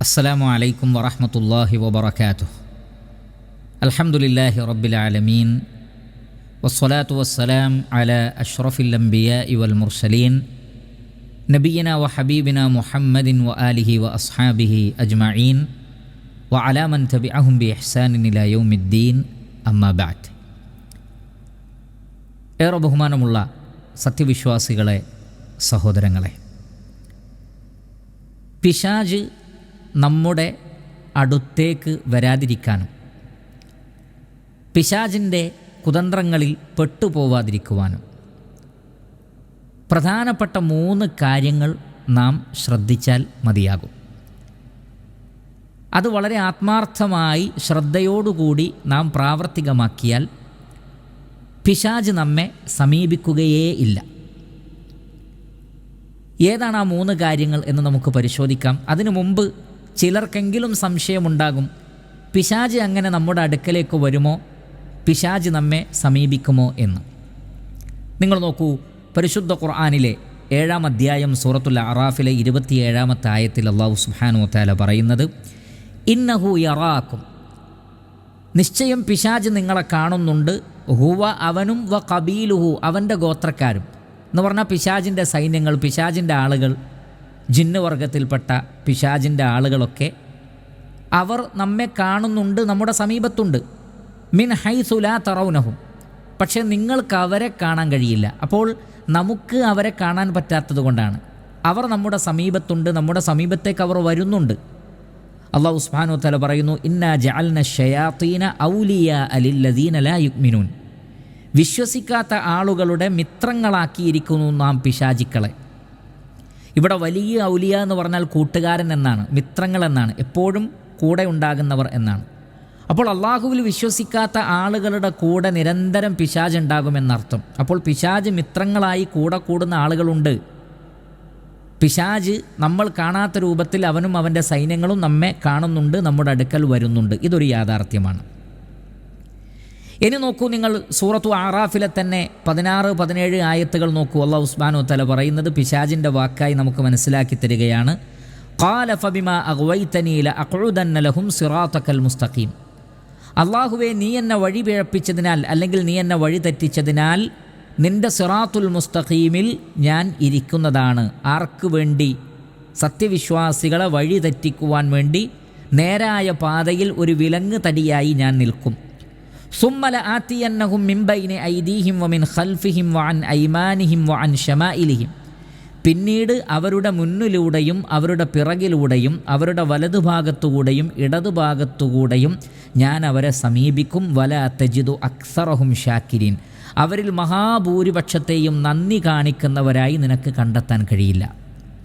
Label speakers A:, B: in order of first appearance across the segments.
A: السلام عليكم ورحمة الله وبركاته الحمد لله رب العالمين والصلاة والسلام على أشرف الأنبياء والمرسلين نبينا وحبيبنا محمد وآله وأصحابه أجمعين وعلى من تبعهم بإحسان إلى يوم الدين أما بعد ഏറെ ബഹുമാനമുള്ള സത്യവിശ്വാസികളെ സഹോദരങ്ങളെ പിശാജ് നമ്മുടെ അടുത്തേക്ക് വരാതിരിക്കാനും പിശാജിന്റെ കുതന്ത്രങ്ങളിൽ പെട്ടുപോവാതിരിക്കുവാനും പ്രധാനപ്പെട്ട മൂന്ന് കാര്യങ്ങൾ നാം ശ്രദ്ധിച്ചാൽ മതിയാകും. അത് വളരെ ആത്മാർത്ഥമായി ശ്രദ്ധയോടുകൂടി നാം പ്രാവർത്തികമാക്കിയാൽ പിശാജ് നമ്മെ സമീപിക്കുകയേ ഇല്ല. ഏതാണ് ആ മൂന്ന് കാര്യങ്ങൾ എന്ന് നമുക്ക് പരിശോധിക്കാം. അതിനു മുമ്പ് ചിലർക്കെങ്കിലും സംശയമുണ്ടാകും. പിശാജ് അങ്ങനെ നമ്മുടെ അടുക്കലേക്ക് വരുമോ? പിശാജ് നമ്മെ സമീപിക്കുമോ എന്ന്. നിങ്ങൾ നോക്കൂ പരിശുദ്ധ ഖുർആാനിലെ ഏഴാം അധ്യായം സൂറത്തുൽ അറാഫിലെ ഇരുപത്തിയേഴാമത്തെ ആയത്തിൽ അള്ളാഹു സുഹാനു താല പറയുന്നത് ഇന്നഹു യറാക്കും. നിശ്ചയം പിശാജ് നിങ്ങളെ കാണുന്നുണ്ട്. ഹുവ അവനും വ കബീലുഹു അവന്റെ ഗോത്രക്കാരും. എന്ന് പറഞ്ഞാൽ പിശാജിന്റെ സൈന്യങ്ങൾ പിശാജിന്റെ ആളുകൾ ജിന്ന് വർഗത്തിൽപ്പെട്ട പിശാജിന്റെ ആളുകളൊക്കെ അവർ നമ്മെ കാണുന്നുണ്ട് നമ്മുടെ സമീപത്തുണ്ട്. മിൻ ഹൈസുലാ തറൗനഹും. പക്ഷേ നിങ്ങൾക്ക് അവരെ കാണാൻ കഴിയില്ല. അപ്പോൾ നമുക്ക് അവരെ കാണാൻ പറ്റാത്തത് കൊണ്ടാണ്. അവർ നമ്മുടെ സമീപത്തുണ്ട് നമ്മുടെ സമീപത്തേക്ക് അവർ വരുന്നുണ്ട്. അള്ളാഹു ഉസ്മാനു തല പറയുന്നു ഇന്ന ജഅൽന ഷയാത്തീന ഔലിയ അലില്ലദീന ലാ യുക്മിനൂൻ വിശ്വസിക്കാത്ത ആളുകളുടെ മിത്രങ്ങളാക്കിയിരിക്കുന്നു നാം പിശാചിക്കളെ. ഇവിടെ വലിയ ഔലിയ എന്ന് പറഞ്ഞാൽ കൂട്ടുകാരൻ എന്നാണ് മിത്രങ്ങൾ എന്നാണ് എപ്പോഴും കൂടെ ഉണ്ടാകുന്നവർ എന്നാണ്. അപ്പോൾ അള്ളാഹുവിൽ വിശ്വസിക്കാത്ത ആളുകളുടെ കൂടെ നിരന്തരം പിശാജ് ഉണ്ടാകുമെന്നർത്ഥം. അപ്പോൾ പിശാജ് മിത്രങ്ങളായി കൂടെ കൂടുന്ന ആളുകളുണ്ട്. പിശാജ് നമ്മൾ കാണാത്ത രൂപത്തിൽ അവനും അവന്റെ സൈന്യങ്ങളും നമ്മെ കാണുന്നുണ്ട് നമ്മുടെ അടുക്കൽ വരുന്നുണ്ട്. ഇതൊരു യാഥാർത്ഥ്യമാണ്. ഇനി നോക്കൂ നിങ്ങൾ സൂറത്തു ആറാഫിലെ തന്നെ പതിനാറ് പതിനേഴ് ആയത്തുകൾ നോക്കൂ. അള്ളാഹ് ഉസ്മാനു തല പറയുന്നത് പിശാജിന്റെ വാക്കായി നമുക്ക് മനസ്സിലാക്കി തരികയാണ്. മുസ്തഖീം. അള്ളാഹുവെ നീ എന്നെ വഴി പിഴപ്പിച്ചതിനാൽ അല്ലെങ്കിൽ നീ എന്നെ വഴി തെറ്റിച്ചതിനാൽ നിന്റെ സിറാത്തുൽ മുസ്തഖീമിൽ ഞാൻ ഇരിക്കുന്നതാണ്. ആർക്ക് വേണ്ടി? സത്യവിശ്വാസികളെ വഴി തെറ്റിക്കുവാൻ വേണ്ടി നേരായ പാതയിൽ ഒരു വിലങ്ങ് തടിയായി ഞാൻ നിൽക്കും. സുമ്മല ആത്തിയന്നഹും മിംബൈനെ ഐദീഹിം വമിൻ ഖൽഫിഹിം വൻ ഐമാനിഹിം വൻ ഷമായിലിഹിം പിന്നീട് അവരുടെ മുന്നിലൂടെയും അവരുടെ പിറകിലൂടെയും അവരുടെ വലതുഭാഗത്തുകൂടെയും ഇടതുഭാഗത്തുകൂടെയും ഞാൻ അവരെ സമീപിക്കും. വല തജിദു അക്സറഹും ഷാക്കിരീൻ. അവരിൽ മഹാഭൂരിപക്ഷത്തെയും നന്ദി കാണിക്കുന്നവരായി നിനക്ക് കണ്ടെത്താൻ കഴിയില്ല.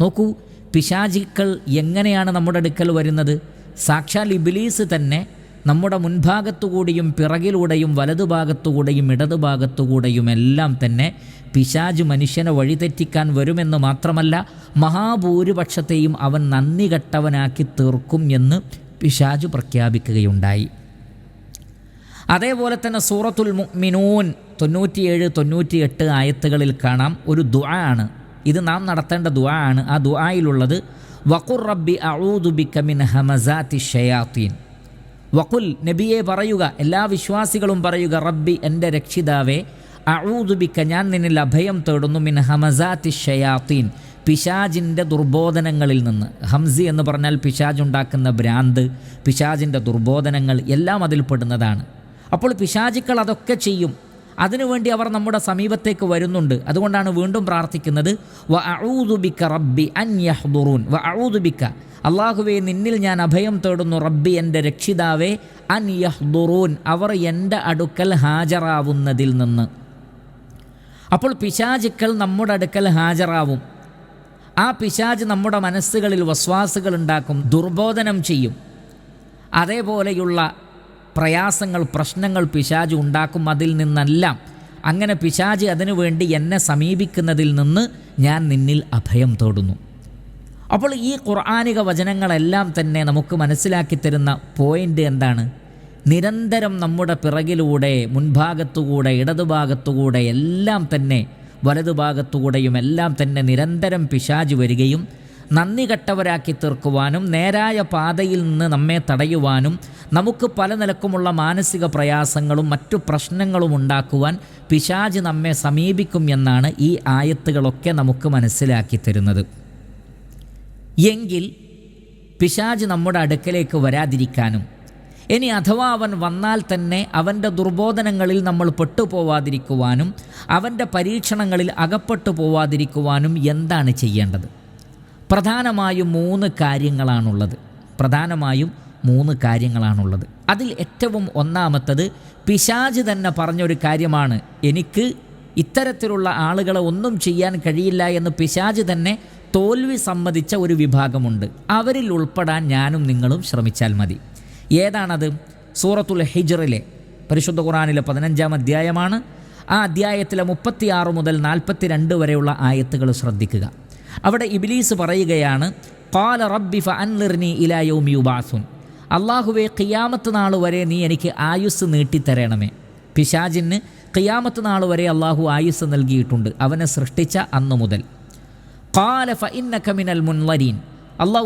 A: നോക്കൂ പിശാചിക്കൾ എങ്ങനെയാണ് നമ്മുടെ അടുക്കൽ വരുന്നത്? സാക്ഷാൽ ഇബിലീസ് തന്നെ നമ്മുടെ മുൻഭാഗത്തുകൂടിയും പിറകിലൂടെയും വലതുഭാഗത്തുകൂടെയും ഇടതുഭാഗത്തുകൂടെയും എല്ലാം തന്നെ പിശാജ് മനുഷ്യനെ വഴിതെറ്റിക്കാൻ വരുമെന്ന് മാത്രമല്ല മഹാഭൂരിപക്ഷത്തെയും അവൻ നന്ദി കെട്ടവനാക്കി തീർക്കും എന്ന് പിശാജ് പ്രഖ്യാപിക്കുകയുണ്ടായി. അതേപോലെ തന്നെ സൂറത്തുൽ മുഅ്മിനൂൻ തൊണ്ണൂറ്റിയേഴ് തൊണ്ണൂറ്റിയെട്ട് ആയത്തുകളിൽ കാണാം ഒരു ദുആ ആണ് ഇത് നാം നടത്തേണ്ട ദുആ ആണ് ആ ദുആയിലുള്ളത് വഖുർ റബ്ബി അഊദുബിക മിൻ ഹമസാത്തി ഷയാത്തീൻ വഖുൽ നബിയെ പറയുക എല്ലാ വിശ്വാസികളും പറയുക റബ്ബി എന്റെ രക്ഷിതാവേ അഊദുബിക്ക ഞാൻ നിന്നിൽ അഭയം തേടുന്നു മിൻ ഹമസാത്തി ഷയാത്തീൻ പിശാജിന്റെ ദുർബോധനങ്ങളിൽ നിന്ന്. ഹംസി എന്ന് പറഞ്ഞാൽ പിശാജ് ഉണ്ടാക്കുന്ന ഭ്രാന്ത് പിശാജിന്റെ ദുർബോധനങ്ങൾ എല്ലാം അതിൽപ്പെടുന്നതാണ് അപ്പോൾ പിശാചിക്കൾ അതൊക്കെ ചെയ്യും. അതിനുവേണ്ടി അവർ നമ്മുടെ സമീപത്തേക്ക് വരുന്നുണ്ട്. അതുകൊണ്ടാണ് വീണ്ടും പ്രാർത്ഥിക്കുന്നത് വ അഊദുബിക്ക റബ്ബി അൻ യഹ്ദുറൂൻ വ അഊദുബിക്ക അള്ളാഹുവെ നിന്നിൽ ഞാൻ അഭയം തേടുന്നു. റബ്ബി എന്റെ രക്ഷിതാവേ അൻ യഹ്ദുറൂൻ അവർ എന്റെ അടുക്കൽ ഹാജറാവുന്നതിൽ നിന്ന്. അപ്പോൾ പിശാചുക്കൾ നമ്മുടെ അടുക്കൽ ഹാജറാവും ആ പിശാജ് നമ്മുടെ മനസ്സുകളിൽ വസ്വാസുകൾ ഉണ്ടാക്കും ദുർബോധനം ചെയ്യും. അതേപോലെയുള്ള പ്രയാസങ്ങൾ പ്രശ്നങ്ങൾ പിശാജ് ഉണ്ടാക്കും അതിൽ നിന്നെല്ലാം. അങ്ങനെ പിശാജ് അതിനുവേണ്ടി എന്നെ സമീപിക്കുന്നതിൽ നിന്ന് ഞാൻ നിന്നിൽ അഭയം തേടുന്നു. അപ്പോൾ ഈ ഖുർആാനിക വചനങ്ങളെല്ലാം തന്നെ നമുക്ക് മനസ്സിലാക്കി തരുന്ന പോയിന്റ് എന്താണ്? നിരന്തരം നമ്മുടെ പിറകിലൂടെ മുൻഭാഗത്തുകൂടെ ഇടതുഭാഗത്തുകൂടെ എല്ലാം തന്നെ വലതുഭാഗത്തുകൂടെയും എല്ലാം തന്നെ നിരന്തരം പിശാജ് വരികയും നന്ദി കെട്ടവരാക്കി തീർക്കുവാനും നേരായ പാതയിൽ നിന്ന് നമ്മെ തടയുവാനും നമുക്ക് പല നിലക്കുമുള്ള മാനസിക പ്രയാസങ്ങളും മറ്റു പ്രശ്നങ്ങളും ഉണ്ടാക്കുവാൻ പിശാജ് നമ്മെ സമീപിക്കും എന്നാണ് ഈ ആയത്തുകളൊക്കെ നമുക്ക് മനസ്സിലാക്കി തരുന്നത്. എങ്കിൽ പിശാജ് നമ്മുടെ അടുക്കലേക്ക് വരാതിരിക്കാനും. ഇനി അഥവാ അവൻ വന്നാൽ തന്നെ അവന്റെ ദുർബോധനങ്ങളിൽ നമ്മൾ പെട്ടുപോവാതിരിക്കുവാനും അവന്റെ പരീക്ഷണങ്ങളിൽ അകപ്പെട്ടു പോവാതിരിക്കുവാനും എന്താണ് ചെയ്യേണ്ടത്? പ്രധാനമായും മൂന്ന് കാര്യങ്ങളാണുള്ളത്. പ്രധാനമായും മൂന്ന് കാര്യങ്ങളാണുള്ളത്. അതിൽ ഏറ്റവും ഒന്നാമത്തത് പിശാജ് തന്നെ പറഞ്ഞൊരു കാര്യമാണ്. എനിക്ക് ഇത്തരത്തിലുള്ള ആളുകളെ ഒന്നും ചെയ്യാൻ കഴിയില്ല എന്ന് പിശാജ് തന്നെ തോൽവി സമ്മതിച്ച ഒരു വിഭാഗമുണ്ട്. അവരിൽ ഉൾപ്പെടാൻ ഞാനും നിങ്ങളും ശ്രമിച്ചാൽ മതി. ഏതാണത്? സൂറത്തുൽ ഹിജറിലെ പരിശുദ്ധ ഖുറാനിലെ പതിനഞ്ചാം അധ്യായമാണ്. ആ അധ്യായത്തിലെ മുപ്പത്തിയാറ് മുതൽ നാൽപ്പത്തി രണ്ട് വരെയുള്ള ആയത്തുകൾ ശ്രദ്ധിക്കുക. അവിടെ ഇബിലീസ് പറയുകയാണ് കാല റബ്ബി ഫ അൻലിർനി ഇലായൗമി യുബാസുൻ. അള്ളാഹുവെ ഖിയാമത്ത് നാൾ വരെ നീ എനിക്ക് ആയുസ് നീട്ടിത്തരണമേ. പിശാജിന് ഖിയാമത്ത് നാൾ വരെ അള്ളാഹു ആയുസ് നൽകിയിട്ടുണ്ട്. അവനെ സൃഷ്ടിച്ച അന്നു മുതൽ. കാല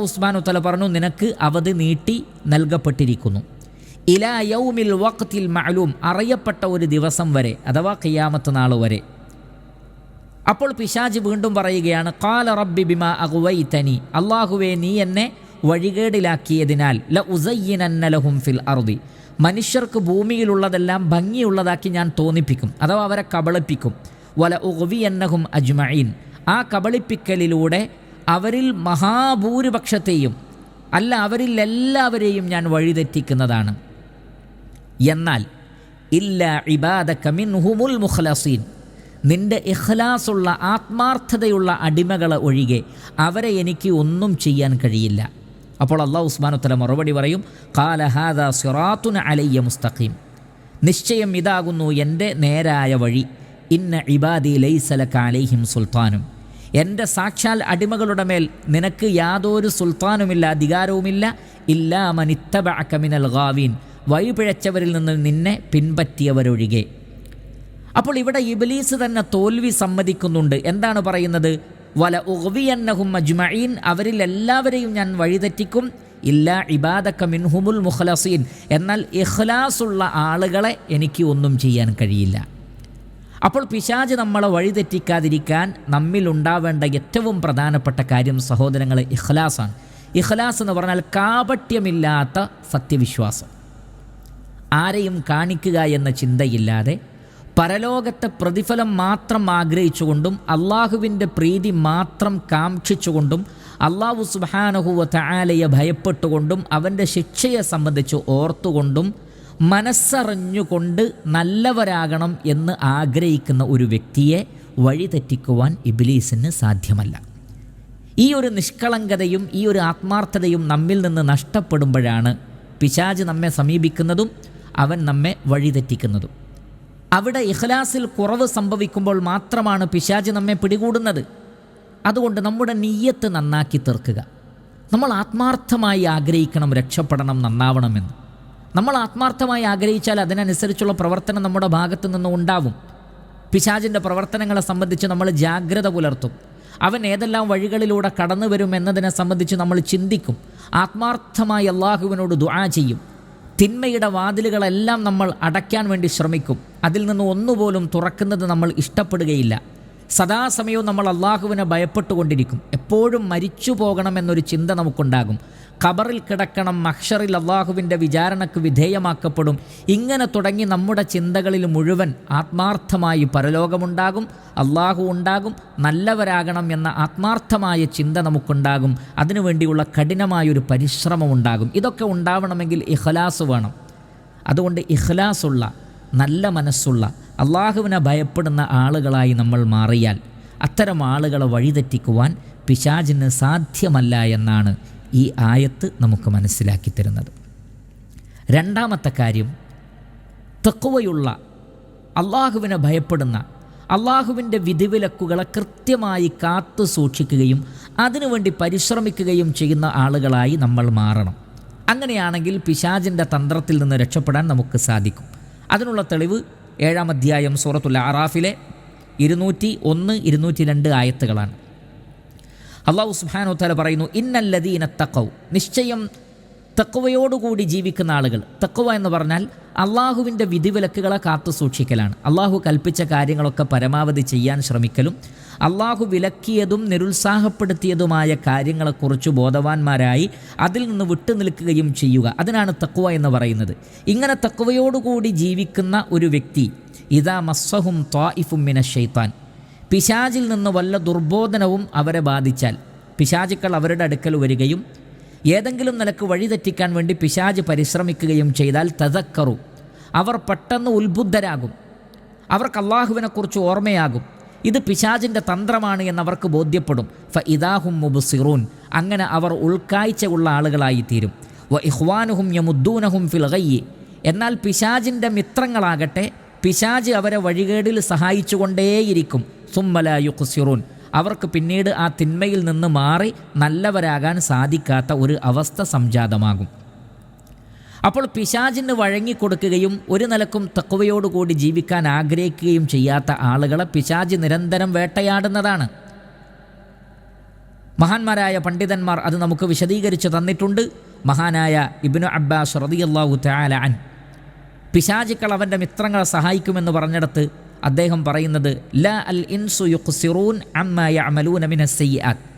A: ഉസ്മാൻ ഉത്തല അള്ളാഹു പറഞ്ഞു നിനക്ക് അവധി നീട്ടി നൽകപ്പെട്ടിരിക്കുന്നു. ഇലാ യൗമിൽ വഖത്തിൽ മഅലൂം അറിയപ്പെട്ട ഒരു ദിവസം വരെ അഥവാ ഖിയാമത്ത് നാൾ വരെ. അപ്പോൾ പിശാജ് വീണ്ടും പറയുകയാണ് കാല റബ്ബി ബിമ അഗുവൈതനി അള്ളാഹുവെ നീ എന്നെ വഴികേടിലാക്കിയതിനാൽ ല ഉസയ്യനന്നലഹും ഫിൽ അറുതി മനുഷ്യർക്ക് ഭൂമിയിലുള്ളതെല്ലാം ഭംഗിയുള്ളതാക്കി ഞാൻ തോന്നിപ്പിക്കും അഥവാ അവരെ കബളിപ്പിക്കും. വല ഉഗവി എന്നഹും അജ്മഈൻ. ആ കബളിപ്പിക്കലിലൂടെ അവരിൽ മഹാഭൂരിപക്ഷത്തെയും അല്ല അവരിൽ എല്ലാവരെയും ഞാൻ വഴിതെറ്റിക്കുന്നതാണ്. എന്നാൽ ഇല്ല ഇബാദ കമിൻ ഹുമുൽ മുഖ്ലസീൻ നിന്റെ ഇഖ്ലാസുള്ള ആത്മാർത്ഥതയുള്ള അടിമകളെ ഒഴികെ അവരെ എനിക്ക് ഒന്നും ചെയ്യാൻ കഴിയില്ല. അപ്പോൾ അള്ളാഹു ഉസ്മാനുത്തല മറുപടി പറയും കാല ഹാദ സിറാത്തുന അലയ്യ മുസ്തഖീം. നിശ്ചയം ഇതാകുന്നു എന്റെ നേരായ വഴി. ഇന്ന ഇബാദി ലൈസലക്ക അലൈഹിം സുൽത്താനും. എന്റെ സാക്ഷാൽ അടിമകളുടെ മേൽ നിനക്ക് യാതൊരു സുൽത്താനുമില്ല അധികാരവുമില്ല. ഇല്ലാ മനിത്തബഅക്കമിനൽ ഗാവീൻ. വഴിപിഴച്ചവരിൽ നിന്ന് നിന്നെ പിൻപറ്റിയവരൊഴികെ. അപ്പോൾ ഇവിടെ ഇബലീസ് തന്നെ തോൽവി സമ്മതിക്കുന്നുണ്ട്. എന്താണ് പറയുന്നത്? വല ഉഹ്വിയന്നഹും അജ്മഈൻ അവരിൽ എല്ലാവരെയും ഞാൻ വഴിതെറ്റിക്കും. ഇല്ല ഇബാദക്ക മിൻഹുമുൽ മുഖലസീൻ. എന്നാൽ ഇഖ്ലാസുള്ള ആളുകളെ എനിക്ക് ഒന്നും ചെയ്യാൻ കഴിയില്ല. അപ്പോൾ പിശാജ് നമ്മളെ വഴിതെറ്റിക്കാതിരിക്കാൻ നമ്മിലുണ്ടാവേണ്ട ഏറ്റവും പ്രധാനപ്പെട്ട കാര്യം സഹോദരങ്ങൾ ഇഖ്ലാസാണ്. ഇഖ്ലാസ് എന്ന് പറഞ്ഞാൽ കാപട്യമില്ലാത്ത സത്യവിശ്വാസം. ആരെയും കാണിക്കുക എന്ന ചിന്തയില്ലാതെ പരലോകത്തെ പ്രതിഫലം മാത്രം ആഗ്രഹിച്ചുകൊണ്ടും അള്ളാഹുവിന്റെ പ്രീതി മാത്രം കാക്ഷിച്ചുകൊണ്ടും അള്ളാഹു സുബാനഹുവ തആലയെ ഭയപ്പെട്ടുകൊണ്ടും അവന്റെ ശിക്ഷയെ സംബന്ധിച്ച് ഓർത്തുകൊണ്ടും മനസ്സറിഞ്ഞുകൊണ്ട് നല്ലവരാകണം എന്ന് ആഗ്രഹിക്കുന്ന ഒരു വ്യക്തിയെ വഴിതെറ്റിക്കുവാൻ ഇബിലീസിന് സാധ്യമല്ല. ഈ ഒരു നിഷ്കളങ്കതയും ഈ ഒരു ആത്മാർത്ഥതയും നമ്മിൽ നിന്ന് നഷ്ടപ്പെടുമ്പോഴാണ് പിശാജ് നമ്മെ സമീപിക്കുന്നതും അവൻ നമ്മെ വഴിതെറ്റിക്കുന്നതും. അവിടെ ഇഖ്ലാസിൽ കുറവ് സംഭവിക്കുമ്പോൾ മാത്രമാണ് പിശാജ് നമ്മെ പിടികൂടുന്നത്. അതുകൊണ്ട് നമ്മുടെ നീയത്ത് നന്നാക്കി തീർക്കുക. നമ്മൾ ആത്മാർത്ഥമായി ആഗ്രഹിക്കണം രക്ഷപ്പെടണം നന്നാവണമെന്ന്. നമ്മൾ ആത്മാർത്ഥമായി ആഗ്രഹിച്ചാൽ അതിനനുസരിച്ചുള്ള പ്രവർത്തനം നമ്മുടെ ഭാഗത്തു നിന്ന് ഉണ്ടാവും. പിശാജിന്റെ പ്രവർത്തനങ്ങളെ സംബന്ധിച്ച് നമ്മൾ ജാഗ്രത പുലർത്തും. അവൻ ഏതെല്ലാം വഴികളിലൂടെ കടന്നു വരും എന്നതിനെ സംബന്ധിച്ച് നമ്മൾ ചിന്തിക്കും. ആത്മാർത്ഥമായി അള്ളാഹുവിനോട് ദുആ ചെയ്യും. തിന്മയുടെ വാതിലുകളെല്ലാം നമ്മൾ അടയ്ക്കാൻ വേണ്ടി ശ്രമിക്കും. അതിൽ നിന്ന് ഒന്നുപോലും തുറക്കുന്നത് നമ്മൾ ഇഷ്ടപ്പെടുകയില്ല. സദാസമയവും നമ്മൾ അള്ളാഹുവിനെ ഭയപ്പെട്ടുകൊണ്ടിരിക്കും. എപ്പോഴും മരിച്ചു പോകണമെന്നൊരു ചിന്ത നമുക്കുണ്ടാകും. ഖബറിൽ കിടക്കണം മഹ്ഷറിൽ അള്ളാഹുവിന്റെ വിചാരണക്ക് വിധേയമാക്കപ്പെടും. ഇങ്ങനെ തുടങ്ങി നമ്മുടെ ചിന്തകളിൽ മുഴുവൻ ആത്മാർത്ഥമായി പരലോകമുണ്ടാകും അള്ളാഹു ഉണ്ടാകും നല്ലവരാകണം എന്ന ആത്മാർത്ഥമായ ചിന്ത നമുക്കുണ്ടാകും. അതിനുവേണ്ടിയുള്ള കഠിനമായൊരു പരിശ്രമം ഉണ്ടാകും. ഇതൊക്കെ ഉണ്ടാവണമെങ്കിൽ ഇഖ്ലാസ് വേണം. അതുകൊണ്ട് ഇഖ്ലാസുള്ള നല്ല മനസ്സുള്ള അള്ളാഹുവിനെ ഭയപ്പെടുന്ന ആളുകളായി നമ്മൾ മാറിയാൽ അത്തരം ആളുകളെ വഴിതെറ്റിക്കുവാൻ പിശാചിന് സാധ്യമല്ല എന്നാണ് ഈ ആയത്ത് നമുക്ക് മനസ്സിലാക്കി തരുന്നത്. രണ്ടാമത്തെ കാര്യം തക്കുവയുള്ള അള്ളാഹുവിനെ ഭയപ്പെടുന്ന അള്ളാഹുവിന്റെ വിധിവിലക്കുകളെ കൃത്യമായി കാത്തു സൂക്ഷിക്കുകയും അതിനുവേണ്ടി പരിശ്രമിക്കുകയും ചെയ്യുന്ന ആളുകളായി നമ്മൾ മാറണം. അങ്ങനെയാണെങ്കിൽ പിശാജിന്റെ തന്ത്രത്തിൽ നിന്ന് രക്ഷപ്പെടാൻ നമുക്ക് സാധിക്കും. അതിനുള്ള തെളിവ് ഏഴാം അധ്യായം സൂറത്തുൽ ആറാഫിലെ ഇരുന്നൂറ്റി ഒന്ന് ഇരുന്നൂറ്റി രണ്ട് ആയത്തുകളാണ്. അള്ളാഹു സുബ്ഹാനഹു തല പറയുന്നു ഇന്നല്ലതീന തക്കവ് നിശ്ചയം തക്കവയോടുകൂടി ജീവിക്കുന്ന ആളുകൾ. തക്കവ എന്ന് പറഞ്ഞാൽ അള്ളാഹുവിന്റെ വിധിവിലക്കുകളെ കാത്തു സൂക്ഷിക്കലാണ്. അള്ളാഹു കൽപ്പിച്ച കാര്യങ്ങളൊക്കെ പരമാവധി ചെയ്യാൻ ശ്രമിക്കലും അള്ളാഹു വിലക്കിയതും നിരുത്സാഹപ്പെടുത്തിയതുമായ കാര്യങ്ങളെക്കുറിച്ച് ബോധവാന്മാരായി അതിൽ നിന്ന് വിട്ടു നിൽക്കുകയും ചെയ്യുക. അതിനാണ് തക്കുവ എന്ന് പറയുന്നത്. ഇങ്ങനെ തക്കുവയോടുകൂടി ജീവിക്കുന്ന ഒരു വ്യക്തി ഇതാ മസ്സഹും ത്വായിഫും മിന ഷെയ്ത്താൻ പിശാചിൽ നിന്ന് വല്ല ദുർബോധനവും അവരെ ബാധിച്ചാൽ പിശാചുക്കൾ അവരുടെ അടുക്കൽ വരികയും ഏതെങ്കിലും നിലയ്ക്ക് വഴിതെറ്റിക്കാൻ വേണ്ടി പിശാജ് പരിശ്രമിക്കുകയും ചെയ്താൽ തതക്കറു അവർ പെട്ടെന്ന് ഉത്ബുദ്ധരാകും. അവർക്ക് അള്ളാഹുവിനെക്കുറിച്ച് ഓർമ്മയാകും. ഇത് പിശാജിന്റെ തന്ത്രമാണ് എന്നവർക്ക് ബോധ്യപ്പെടും. ഫ ഇദാഹും മുബുസിറൂൻ. അങ്ങനെ അവർ ഉൾക്കാഴ്ച ഉള്ള ആളുകളായിത്തീരും. വ ഇഹ്വാനുഹും യമുദ്ദൂനഹും ഫിൽഗയ്യി എന്നാൽ പിശാജിന്റെ മിത്രങ്ങളാകട്ടെ പിശാജ് അവരെ വഴികേടിൽ സഹായിച്ചുകൊണ്ടേയിരിക്കും. സുമ്മല യുഖ്സിറൂൻ. അവർക്ക് പിന്നീട് ആ തിന്മയിൽ നിന്ന് മാറി നല്ലവരാകാൻ സാധിക്കാത്ത ഒരു അവസ്ഥ സംജാതമാകും. അപ്പോൾ പിശാചിന് വഴങ്ങിക്കൊടുക്കുകയും ഒരു നിലക്കും തക്കവയോടുകൂടി ജീവിക്കാൻ ആഗ്രഹിക്കുകയും ചെയ്യാത്ത ആളുകളെ പിശാജ് നിരന്തരം വേട്ടയാടുന്നതാണ്. മഹാന്മാരായ പണ്ഡിതന്മാർ അത് നമുക്ക് വിശദീകരിച്ചു തന്നിട്ടുണ്ട്. മഹാനായ ഇബ്നു അബ്ബാസ് റതിയല്ലാഹു തആല അൻ പിശാചുക്കൾ അവന്റെ മിത്രങ്ങളെ സഹായിക്കുമെന്ന് പറഞ്ഞിടത്ത് അദ്ദേഹം പറയുന്നത് ല അൽ ഇൻസു യുഖ്സിറൂൻ അമ്മ യഅമലൂന മിന സയ്യിആത്ത്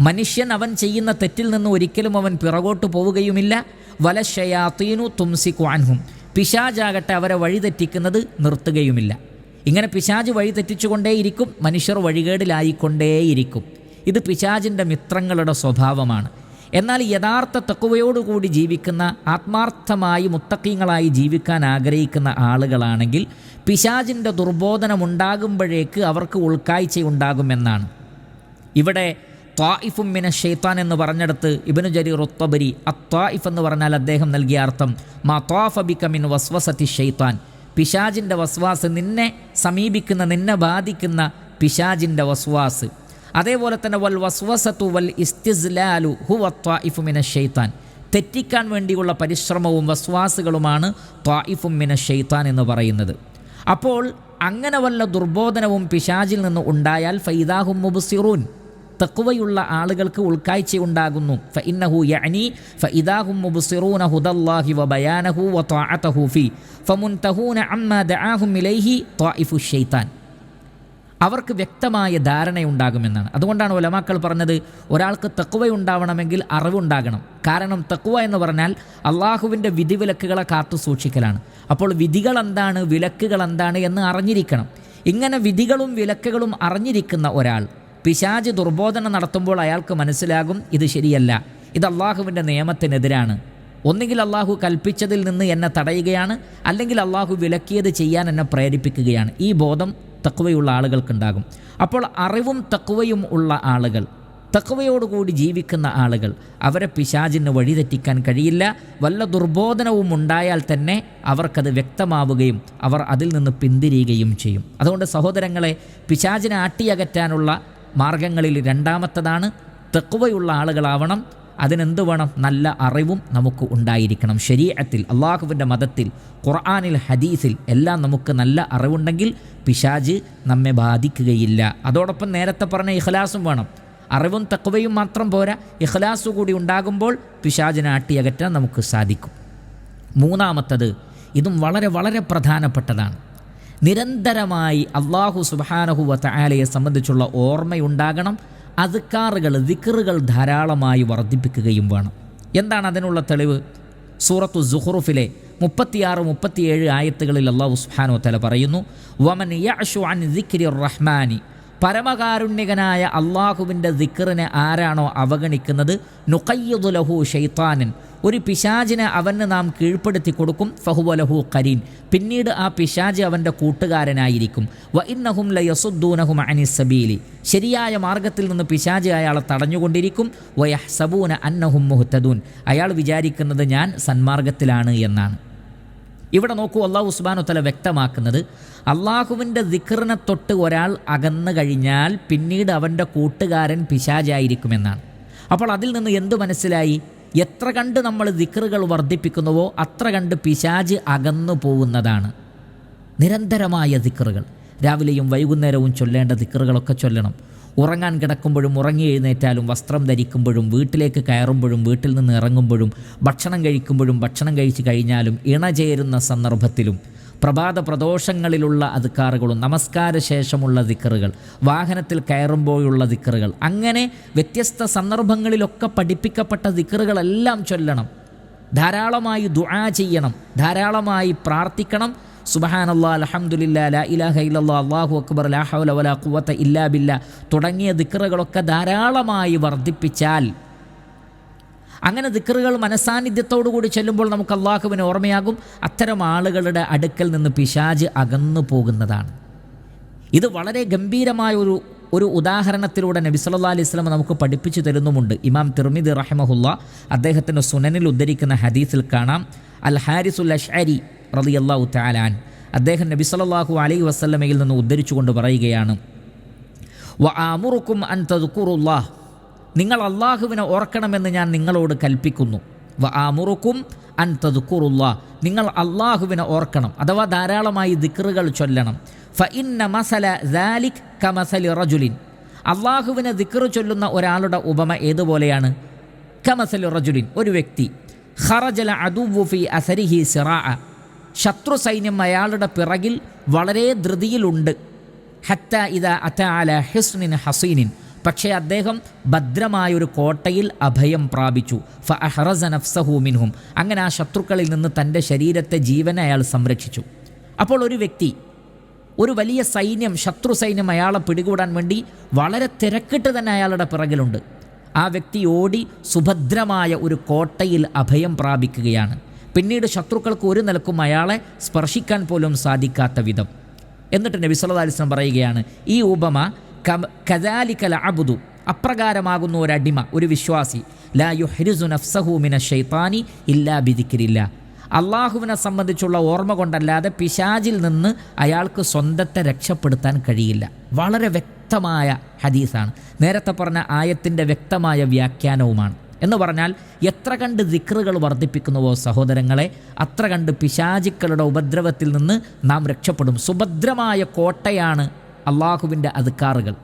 A: മനുഷ്യൻ അവൻ ചെയ്യുന്ന തെറ്റിൽ നിന്ന് ഒരിക്കലും അവൻ പിറകോട്ട് പോവുകയുമില്ല. വലശയാത്തീനു തുംസിക്കു അൻഹും. പിശാജാകട്ടെ അവരെ വഴിതെറ്റിക്കുന്നത് നിർത്തുകയുമില്ല. ഇങ്ങനെ പിശാജ് വഴിതെറ്റിച്ചുകൊണ്ടേയിരിക്കും മനുഷ്യർ വഴികേടിലായിക്കൊണ്ടേയിരിക്കും. ഇത് പിശാജിന്റെ മിത്രങ്ങളുടെ സ്വഭാവമാണ്. എന്നാൽ യഥാർത്ഥ തക്കുവയോടുകൂടി ജീവിക്കുന്ന ആത്മാർത്ഥമായി മുത്തക്കീങ്ങളായി ജീവിക്കാൻ ആഗ്രഹിക്കുന്ന ആളുകളാണെങ്കിൽ പിശാജിന്റെ ദുർബോധനമുണ്ടാകുമ്പോഴേക്ക് അവർക്ക് ഉൾക്കാഴ്ചയുണ്ടാകുമെന്നാണ്. ഇവിടെ ത്വായിഫും മിന ഷെയ്ത്താൻ എന്ന് പറഞ്ഞെടുത്ത് ഇബനു ജരീർ ഒത്തബരി അത്വായിഫ് എന്ന് പറഞ്ഞാൽ അദ്ദേഹം നൽകിയ അർത്ഥം മാ ത്വാഫബിക മിൻ വസ്വസത്തി ഷെയ്ത്താൻ പിശാജിന്റെ വസ്വാസ് നിന്നെ സമീപിക്കുന്ന നിന്നെ ബാധിക്കുന്ന പിശാജിന്റെ വസ്വാസ്. അതേപോലെ തന്നെ വൽ വസ്വസത്തു വൽ ഇസ്തിസ്ലാലു ഹു ത്വായിഫു മിന ഷെയ്ത്താൻ തെറ്റിക്കാൻ വേണ്ടിയുള്ള പരിശ്രമവും വസ്വാസുകളുമാണ് ത്വായിഫും മിന ഷെയ്ത്താൻ എന്ന് പറയുന്നത്. അപ്പോൾ അങ്ങനെ വല്ല ദുർബോധനവും പിശാചിൽ നിന്ന് ഉണ്ടായാൽ ഫൈദാഹും മുബുസിറൂൻ. തക്കുവയുള്ള ആളുകൾക്ക് ഉൾക്കാഴ്ചയുണ്ടാകുന്നു ഫ ഇന്നഹു യഅനി ഫ ഇദാഹും മുബ്സിറൂന ഹുദല്ലാഹി വ ബയാനഹു വ ത്വാഅതഹു ഫി. ഫമുൻതഹൂന അമ്മാ ദആഹും ഇലൈഹി ത്വായിഫു ഷൈത്താൻ അവർക്ക് വ്യക്തമായ ധാരണയുണ്ടാകുമെന്നാണ്. അതുകൊണ്ടാണ് ഒലമാക്കൾ പറഞ്ഞത് ഒരാൾക്ക് തക്കുവയുണ്ടാവണമെങ്കിൽ അറിവുണ്ടാകണം കാരണം തക്കുവ എന്ന് പറഞ്ഞാൽ അള്ളാഹുവിന്റെ വിധിവിലക്കുകളെ കാത്തു സൂക്ഷിക്കലാണ്. അപ്പോൾ വിധികൾ എന്താണ് വിലക്കുകൾ എന്താണ് എന്ന് അറിഞ്ഞിരിക്കണം. ഇങ്ങനെ വിധികളും വിലക്കുകളും അറിഞ്ഞിരിക്കുന്ന ഒരാൾ പിശാജ് ദുർബോധന നടത്തുമ്പോൾ അയാൾക്ക് മനസ്സിലാകും ഇത് ശരിയല്ല ഇത് അള്ളാഹുവിന്റെ നിയമത്തിനെതിരാണ്. ഒന്നുകിൽ അള്ളാഹു കൽപ്പിച്ചതിൽ നിന്ന് എന്നെ തടയുകയാണ് അല്ലെങ്കിൽ അള്ളാഹു വിലക്കിയത് ചെയ്യാൻ എന്നെ പ്രേരിപ്പിക്കുകയാണ്. ഈ ബോധം തക്കുവയുള്ള ആളുകൾക്കുണ്ടാകും. അപ്പോൾ അറിവും തക്കുവയും ഉള്ള ആളുകൾ തക്കുവയോടുകൂടി ജീവിക്കുന്ന ആളുകൾ അവരെ പിശാചിന് വഴിതെറ്റിക്കാൻ കഴിയില്ല. വല്ല ദുർബോധനവും ഉണ്ടായാൽ തന്നെ അവർക്കത് വ്യക്തമാവുകയും അവർ അതിൽ നിന്ന് പിന്തിരിയുകയും ചെയ്യും. അതുകൊണ്ട് സഹോദരങ്ങളെ പിശാചിനെ ആട്ടിയകറ്റാനുള്ള മാർഗങ്ങളിൽ രണ്ടാമത്തതാണ് തെക്കുവയുള്ള ആളുകളാവണം. അതിനെന്ത് വേണം? നല്ല അറിവും നമുക്ക് ഉണ്ടായിരിക്കണം. ശരീരത്തിൽ അള്ളാഹുവിന്റെ മതത്തിൽ ഖുർആാനിൽ ഹദീസിൽ എല്ലാം നമുക്ക് നല്ല അറിവുണ്ടെങ്കിൽ പിശാജ് നമ്മെ ബാധിക്കുകയില്ല. അതോടൊപ്പം നേരത്തെ പറഞ്ഞ ഇഖ്ലാസും വേണം. അറിവും തക്കവയും മാത്രം പോരാ. ഇഖ്ലാസ് കൂടി ഉണ്ടാകുമ്പോൾ പിശാജിനെ ആട്ടിയകറ്റാൻ നമുക്ക് സാധിക്കും. മൂന്നാമത്തത് ഇതും വളരെ വളരെ പ്രധാനപ്പെട്ടതാണ്. നിരന്തരമായി അള്ളാഹു സുബാനഹുവ വത്തയാലയെ സംബന്ധിച്ചുള്ള ഓർമ്മയുണ്ടാകണം. അദ്ക്കാറുകൾ ദിക്കറുകൾ ധാരാളമായി വർദ്ധിപ്പിക്കുകയും വേണം. എന്താണ് അതിനുള്ള തെളിവ്? സൂറത്തു സുഹുറുഫിലെ മുപ്പത്തിയാറ് മുപ്പത്തിയേഴ് ആയത്തുകളിൽ അള്ളാഹു സുഹാനോ തല പറയുന്നു വമൻ യാഷു അൻ ദിക്കിരി റഹ്മാനി പരമകാരുണ്യകനായ അള്ളാഹുവിന്റെ ദിക്കറിനെ ആരാണോ അവഗണിക്കുന്നത്? നുക്കയ്യുദുലഹു ഷെയ്ത്താനൻ ഒരു പിശാജിനെ അവന് നാം കീഴ്പ്പെടുത്തി കൊടുക്കും. ഫഹുവലഹു കരീൻ പിന്നീട് ആ പിശാജ് അവന്റെ കൂട്ടുകാരനായിരിക്കും. വ ഇന്നഹും ലയസുദ്ദൂനഹും അനിസബീലി ശരിയായ മാർഗത്തിൽ നിന്ന് പിശാജ് അയാളെ തടഞ്ഞുകൊണ്ടിരിക്കും. വയഹ്സബൂന അന്നഹും മുഹത്തദൂൻ അയാൾ വിചാരിക്കുന്നത് ഞാൻ സന്മാർഗത്തിലാണ് എന്നാണ്. ഇവിടെ നോക്കൂ അള്ളാഹു ഉസ്ബാനു തല വ്യക്തമാക്കുന്നത്. അള്ളാഹുവിന്റെ ദിഖറിനെ തൊട്ട് ഒരാൾ അകന്നു കഴിഞ്ഞാൽ പിന്നീട് അവന്റെ കൂട്ടുകാരൻ പിശാചായിരിക്കുമെന്നാണ്. അപ്പോൾ അതിൽ നിന്ന് എന്തു മനസ്സിലായി? എത്ര കണ്ട് നമ്മൾ ദിക്കറുകൾ വർദ്ധിപ്പിക്കുന്നുവോ അത്ര കണ്ട് പിശാജ് അകന്നു പോകുന്നതാണ്. നിരന്തരമായ ദിക്കറുകൾ രാവിലെയും വൈകുന്നേരവും ചൊല്ലേണ്ട ദിക്കറുകളൊക്കെ ചൊല്ലണം. ഉറങ്ങാൻ കിടക്കുമ്പോഴും ഉറങ്ങി എഴുന്നേറ്റാലും വസ്ത്രം ധരിക്കുമ്പോഴും വീട്ടിലേക്ക് കയറുമ്പോഴും വീട്ടിൽ നിന്ന് ഇറങ്ങുമ്പോഴും ഭക്ഷണം കഴിക്കുമ്പോഴും ഭക്ഷണം കഴിച്ചു കഴിഞ്ഞാലും ഇണചേരുന്ന സന്ദർഭത്തിലും പ്രഭാത പ്രദോഷങ്ങളിലുള്ള അധികാറുകളും നമസ്കാര ശേഷമുള്ള ദിക്കറുകൾ വാഹനത്തിൽ കയറുമ്പോഴുള്ള ദിക്കറുകൾ അങ്ങനെ വ്യത്യസ്ത സന്ദർഭങ്ങളിലൊക്കെ പഠിപ്പിക്കപ്പെട്ട ദിക്കറുകളെല്ലാം ചൊല്ലണം. ധാരാളമായി ദുആ ചെയ്യണം ധാരാളമായി പ്രാർത്ഥിക്കണം. സുബഹാനല്ലാ അലഹമുല്ലാ ലാ ഇലാഹ ഇല്ലല്ലാ അള്ളാഹു അക്ബർ ലാ ഹൗല വലാ ഇല്ലാ തുടങ്ങിയ ദിക്കറുകളൊക്കെ ധാരാളമായി വർദ്ധിപ്പിച്ചാൽ അങ്ങനെ ദിക്കറുകൾ മനസാന്നിധ്യത്തോടുകൂടി ചെല്ലുമ്പോൾ നമുക്ക് അള്ളാഹുവിന് ഓർമ്മയാകും. അത്തരം ആളുകളുടെ അടുക്കൽ നിന്ന് പിശാജ് അകന്നു പോകുന്നതാണ്. ഇത് വളരെ ഗംഭീരമായ ഒരു ഒരു ഉദാഹരണത്തിലൂടെ നബി സല്ലാ അലൈഹി സ്വലം നമുക്ക് പഠിപ്പിച്ചു തരുന്നുമുണ്ട്. ഇമാം തിർമിദ് റഹമഹുല്ല അദ്ദേഹത്തിന്റെ സുനനിൽ ഉദ്ധരിക്കുന്ന ഹദീസിൽ കാണാം. അൽ ഹാരിസുൽ അഷ്അരി റളിയല്ലാഹു തആലാൻ അദ്ദേഹം നബി സല്ലല്ലാഹു അലൈഹി വസല്ലമയിൽ നിന്ന് ഉദ്ധരിച്ചുകൊണ്ട് പറയുകയാണ് വ ആമുറുക്കും അൻ തദ്കുറുല്ലാഹ് നിങ്ങൾ അള്ളാഹുവിനെ ഓർക്കണമെന്ന് ഞാൻ നിങ്ങളോട് കൽപ്പിക്കുന്നു. വ ആമുറുക്കും അൻ തദ്കുറുല്ലാ. നിങ്ങൾ അള്ളാഹുവിനെ ഓർക്കണം. അഥവാ ധാരാളമായി ദിക്റുകൾ ചൊല്ലണം. ഫ ഇന്ന മസല ദാലിക് കമസലി റജുലിൻ. അള്ളാഹുവിനെ ദിക്റ് ചൊല്ലുന്ന ഒരാളുടെ ഉപമ ഏതുപോലെയാണ്? കമസലി റജുലിൻ ഒരു വ്യക്തി. ഖറജല അദുവുഫി അസരിഹി സിറാ. ശത്രു സൈന്യം അയാളുടെ പിറകിൽ വളരെ ധൃതിയിലുണ്ട്. ഹത്ത ഇത അത്ത അല ഹിസ്നിൻ ഹസീനിൻ. പക്ഷേ അദ്ദേഹം ഭദ്രമായൊരു കോട്ടയിൽ അഭയം പ്രാപിച്ചു. ഫ അഹ്റസ നഫ്സഹു അങ്ങനെ ആ ശത്രുക്കളിൽ നിന്ന് തന്റെ ശരീരത്തെ ജീവനെ അയാൾ സംരക്ഷിച്ചു. അപ്പോൾ ഒരു വ്യക്തി ഒരു വലിയ സൈന്യം ശത്രു സൈന്യം അയാളെ പിടികൂടാൻ വേണ്ടി വളരെ തിരക്കിട്ട് തന്നെ അയാളുടെ പിറകിലുണ്ട്. ആ വ്യക്തി ഓടി സുഭദ്രമായ ഒരു കോട്ടയിൽ അഭയം പ്രാപിക്കുകയാണ്. പിന്നീട് ശത്രുക്കൾക്ക് ഒരു നിലക്കും അയാളെ സ്പർശിക്കാൻ പോലും സാധിക്കാത്ത വിധം. എന്നിട്ട് നബി സല്ലല്ലാഹു പറയുകയാണ് ഈ ഉപമ കദാലിക്കൽ അബുദു അപ്രകാരമാകുന്ന ഒരു അടിമ ഒരു വിശ്വാസി. ലാ യുഹ്രിസു നഫ്സഹു മിന ഷെയ്ത്താനി ഇല്ലാ ബിദിക്കിരില്ല അള്ളാഹുവിനെ സംബന്ധിച്ചുള്ള ഓർമ്മ കൊണ്ടല്ലാതെ പിശാജിൽ നിന്ന് അയാൾക്ക് സ്വന്തത്തെ രക്ഷപ്പെടുത്താൻ കഴിയില്ല. വളരെ വ്യക്തമായ ഹദീസാണ്. നേരത്തെ പറഞ്ഞ ആയത്തിന്റെ വ്യക്തമായ വ്യാഖ്യാനവുമാണ്. എന്ന് പറഞ്ഞാൽ എത്ര കണ്ട് ദിക്റുകൾ വർദ്ധിപ്പിക്കുന്നുവോ സഹോദരങ്ങളെ അത്ര കണ്ട് പിശാചിക്കളുടെ ഉപദ്രവത്തിൽ നിന്ന് നാം രക്ഷപ്പെടും. സുഭദ്രമായ കോട്ടയാണ് അള്ളാഹുവിന്റെ അധികാറുകൾ.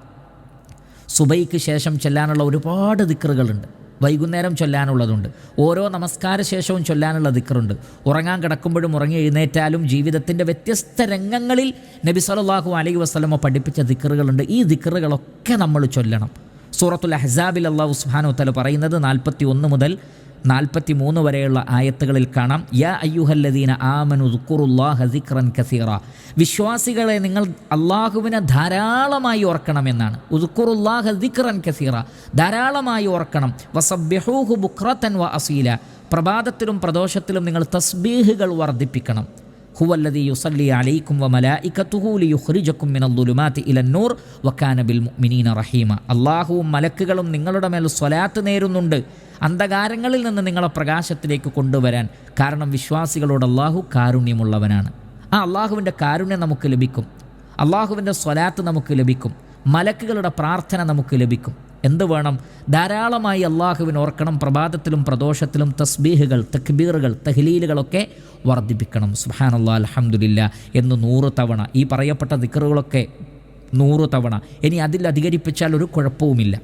A: സുബൈക്ക് ശേഷം ചൊല്ലാനുള്ള ഒരുപാട് ദിക്കറുകളുണ്ട് വൈകുന്നേരം ചൊല്ലാനുള്ളതുണ്ട്. ഓരോ നമസ്കാര ശേഷവും ചൊല്ലാനുള്ള ദിക്കറുണ്ട് ഉറങ്ങാൻ കിടക്കുമ്പോഴും ഉറങ്ങി എഴുന്നേറ്റാലും ജീവിതത്തിന്റെ വ്യത്യസ്ത രംഗങ്ങളിൽ നബി സലാഹു അലൈഹി വസല്ലമ പഠിപ്പിച്ച ദിക്കറുകളുണ്ട് ഈ ദിക്കറുകളൊക്കെ നമ്മൾ ചൊല്ലണം. സൂറത്തുൽ അഹ്സാബിൽ അള്ളാഹു സുബ്ഹാനഹു തആല പറയുന്നത് നാൽപ്പത്തി ഒന്ന് മുതൽ നാൽപ്പത്തി മൂന്ന് വരെയുള്ള ആയത്തുകളിൽ കാണാം. യാ അയ്യുഹല്ലദീന ആമനു ദുക്കുറുല്ലാഹ സിക്റൻ കസീറ. വിശ്വാസികളെ നിങ്ങൾ അള്ളാഹുവിനെ ധാരാളമായി ഓർക്കണമെന്നാണ് ഉദുക്കുറുല്ലാഹ ദിക്റൻ കസീറ. ധാരാളമായി ഓർക്കണം. വസബ്യഹൂഹു ബുക്രത്തൻ വ അസീല. പ്രഭാതത്തിലും പ്രദോഷത്തിലും നിങ്ങൾ തസ്ബീഹുകൾ വർദ്ധിപ്പിക്കണം. ഹുവല്ലദി യുസല്ലി അലൈക്കും വ മലായിക്കത്തുഹു യുഹ്രിജക്കും മിനൽ ദുലുമാതി ഇലൻ നൂർ. വക്കാന റഹീമ. അള്ളാഹുവും മലക്കുകളും നിങ്ങളുടെ മേൽ സ്വലാത്ത് നേരുന്നുണ്ട്. അന്ധകാരങ്ങളിൽ നിന്ന് നിങ്ങളെ പ്രകാശത്തിലേക്ക് കൊണ്ടുവരാൻ. കാരണം വിശ്വാസികളോട് അള്ളാഹു കാരുണ്യമുള്ളവനാണ്. ആ അള്ളാഹുവിന്റെ കാരുണ്യം നമുക്ക് ലഭിക്കും. അള്ളാഹുവിന്റെ സ്വലാത്ത് നമുക്ക് ലഭിക്കും. മലക്കുകളുടെ പ്രാർത്ഥന നമുക്ക് ലഭിക്കും. എന്ത് വേണം? ധാരാളമായി അള്ളാഹുവിന് ഓർക്കണം. പ്രഭാതത്തിലും പ്രദോഷത്തിലും തസ്ബീഹുകൾ തക്ബീറുകൾ തഹ്ലീലുകളൊക്കെ വർദ്ധിപ്പിക്കണം. സുഹാനല്ലാ അലഹമുല്ല എന്ന് നൂറ് തവണ. ഈ പറയപ്പെട്ട ദിക്കറുകളൊക്കെ നൂറ് തവണ. ഇനി അതിൽ അധികരിപ്പിച്ചാൽ ഒരു കുഴപ്പവുമില്ല.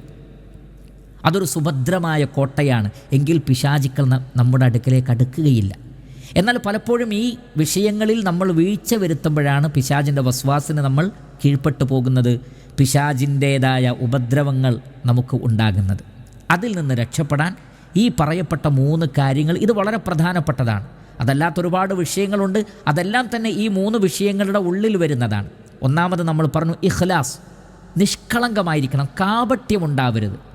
A: അതൊരു സുഭദ്രമായ കോട്ടയാണ്. എങ്കിൽ പിശാചിക്കൾ നമ്മുടെ അടുക്കലേക്ക് അടുക്കുകയില്ല. എന്നാൽ പലപ്പോഴും ഈ വിഷയങ്ങളിൽ നമ്മൾ വീഴ്ച വരുത്തുമ്പോഴാണ് പിശാജിന്റെ വസ്വാസിന് നമ്മൾ കീഴ്പ്പെട്ടു പോകുന്നത്. പിശാജിന്റേതായ ഉപദ്രവങ്ങൾ നമുക്ക് ഉണ്ടാകുന്നത്. അതിൽ നിന്ന് രക്ഷപ്പെടാൻ ഈ പറയപ്പെട്ട മൂന്ന് കാര്യങ്ങൾ ഇത് വളരെ പ്രധാനപ്പെട്ടതാണ്. അതല്ലാത്ത ഒരുപാട് വിഷയങ്ങളുണ്ട്. അതെല്ലാം തന്നെ ഈ മൂന്ന് വിഷയങ്ങളുടെ ഉള്ളിൽ വരുന്നതാണ്. ഒന്നാമത് നമ്മൾ പറഞ്ഞു ഇഖ്ലാസ് നിഷ്കളങ്കമായിരിക്കണം കാപട്യമുണ്ടാവരുത്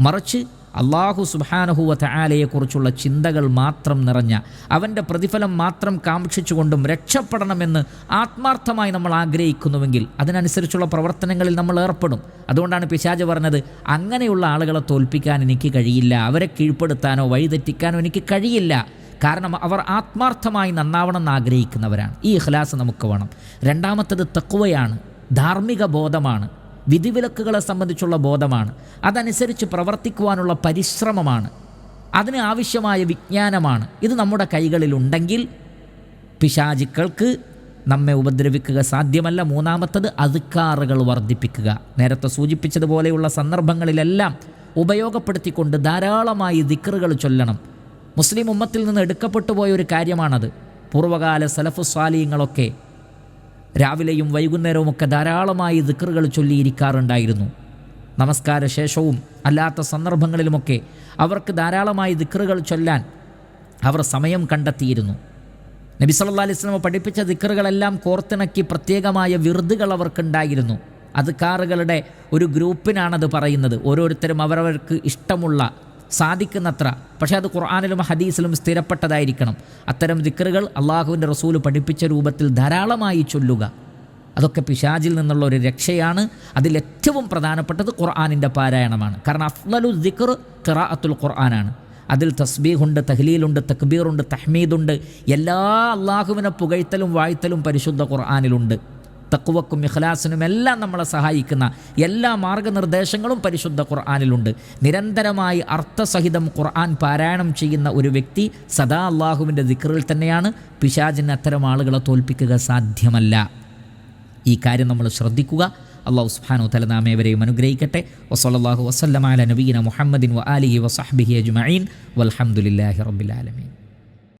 A: മറിച്ച് അള്ളാഹു സുബാനഹുവ തആലയെക്കുറിച്ചുള്ള ചിന്തകൾ മാത്രം നിറഞ്ഞ അവന്റെ പ്രതിഫലം മാത്രം കാക്ഷിച്ചുകൊണ്ടും രക്ഷപ്പെടണമെന്ന് ആത്മാർത്ഥമായി നമ്മൾ ആഗ്രഹിക്കുന്നുവെങ്കിൽ അതിനനുസരിച്ചുള്ള പ്രവർത്തനങ്ങളിൽ നമ്മൾ ഏർപ്പെടും. അതുകൊണ്ടാണ് പിശാജ് പറഞ്ഞത് അങ്ങനെയുള്ള ആളുകളെ തോൽപ്പിക്കാൻ എനിക്ക് കഴിയില്ല അവരെ കീഴ്പ്പെടുത്താനോ വഴിതെറ്റിക്കാനോ എനിക്ക് കഴിയില്ല. കാരണം അവർ ആത്മാർത്ഥമായി നന്നാവണമെന്ന് ആഗ്രഹിക്കുന്നവരാണ്. ഈ ഇഖ്ലാസ് നമുക്ക് വേണം. രണ്ടാമത്തത് തക്കുവയാണ് ധാർമ്മിക ബോധമാണ്. വിധിവിലക്കുകളെ സംബന്ധിച്ചുള്ള ബോധമാണ്. അതനുസരിച്ച് പ്രവർത്തിക്കുവാനുള്ള പരിശ്രമമാണ്. അതിന് ആവശ്യമായ വിജ്ഞാനമാണ്. ഇത് നമ്മുടെ കൈകളിലുണ്ടെങ്കിൽ പിശാചിക്കൾക്ക് നമ്മെ ഉപദ്രവിക്കുക സാധ്യമല്ല. മൂന്നാമത്തത് അതുക്കാറുകൾ വർദ്ധിപ്പിക്കുക. നേരത്തെ സൂചിപ്പിച്ചതുപോലെയുള്ള സന്ദർഭങ്ങളിലെല്ലാം ഉപയോഗപ്പെടുത്തിക്കൊണ്ട് ധാരാളമായി ദിക്റുകൾ ചൊല്ലണം. മുസ്ലിം ഉമ്മത്തിൽ നിന്ന് എടുക്കപ്പെട്ടു പോയ ഒരു കാര്യമാണത്. പൂർവകാല സലഫു സ്വാലീങ്ങളൊക്കെ രാവിലെയും വൈകുന്നേരവുമൊക്കെ ധാരാളമായി ദിക്കറുകൾ ചൊല്ലിയിരിക്കാറുണ്ടായിരുന്നു. നമസ്കാര ശേഷവും അല്ലാത്ത സന്ദർഭങ്ങളിലുമൊക്കെ അവർക്ക് ധാരാളമായി ദിക്കറുകൾ ചൊല്ലാൻ അവർ സമയം കണ്ടെത്തിയിരുന്നു. നബി സല്ലാ അലൈഹി വസല്ലം പഠിപ്പിച്ച ദിക്കറുകളെല്ലാം കോർത്തിണക്കി പ്രത്യേകമായ വിറുതുകൾ അവർക്കുണ്ടായിരുന്നു. അത് കാറുകളുടെ ഒരു ഗ്രൂപ്പിനാണത് പറയുന്നത്. ഓരോരുത്തരും അവരവർക്ക് ഇഷ്ടമുള്ള സാധിക്കുന്നത്ര. പക്ഷേ അത് ഖുർആാനിലും ഹദീസിലും സ്ഥിരപ്പെട്ടതായിരിക്കണം. അത്തരം ദിക്കറുകൾ അള്ളാഹുവിന്റെ റസൂൽ പഠിപ്പിച്ച രൂപത്തിൽ ധാരാളമായി ചൊല്ലുക. അതൊക്കെ പിശാജിൽ നിന്നുള്ള ഒരു രക്ഷയാണ്. അതിലേറ്റവും പ്രധാനപ്പെട്ടത് ഖുർആാനിന്റെ പാരായണമാണ്. കാരണം അഫ്ലലു ദിക്ർ ഖിറാഅത്തുൽ ഖുർആനാണ്. അതിൽ തസ്ബീഹുണ്ട് തഹ്ലീലുണ്ട് തക്ബീറുണ്ട് തഹ്മീദുണ്ട്. എല്ലാ അള്ളാഹുവിനെ പുകഴ്ത്തലും വാഴ്ത്തലും പരിശുദ്ധ ഖുർആാനിലുണ്ട്. തക്കുവക്കും ഇഖ്ലാസിനും എല്ലാം നമ്മളെ സഹായിക്കുന്ന എല്ലാ മാർഗനിർദ്ദേശങ്ങളും പരിശുദ്ധ ഖുർആാനിലുണ്ട്. നിരന്തരമായി അർത്ഥസഹിതം ഖുർആൻ പാരായണം ചെയ്യുന്ന ഒരു വ്യക്തി സദാ അള്ളാഹുവിന്റെ ദിക്റിൽ തന്നെയാണ്. പിശാജിന് അത്തരം ആളുകളെ തോൽപ്പിക്കുക സാധ്യമല്ല. ഈ കാര്യം നമ്മൾ ശ്രദ്ധിക്കുക. അള്ളാഹു സുബ്ഹാനഹു തല നാം ഏവരെയും അനുഗ്രഹിക്കട്ടെ. വസ്ലാഹു വസ്ലമാല നബീന മുഹമ്മദിൻ വ അലി വസഹബിഹി അജ്മഈൻ. വൽഹംദുലില്ലാഹി റബ്ബിൽ ആലമീൻ.